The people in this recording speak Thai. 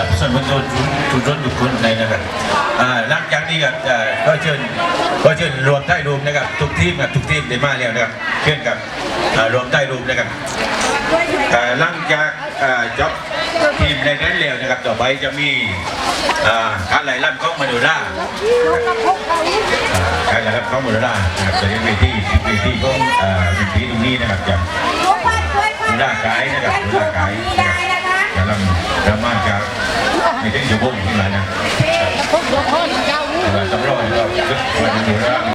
ับส่วนบุคคลชุมชนทุกคนในนะครับอ่าหลังจากนี้ครับก็เชิญก็เชิญรวมใต้รูมนะครับทุกทีมกับทุกทีมได้มาแล้วนะครับเช่นกับอ่ารวมใต้รูมนะครับอ่าหลังจากอ่าจบทีมในนั้นแล้วนะครับต่อไปจะมีอ่าการไหลล่ำของมโนราอ่าการไหลล่ำของมโนรานะครับจะเป็นเวทีเวทีของอ่าเวทีตรงนี้นะครับจะร่ากายนะครับร่างกายนะครับ กำลังประมาณจะไม่ถึงชั่วโมงที่ไหนนะแต่ว่าต้องรอดก็วันนี้นะ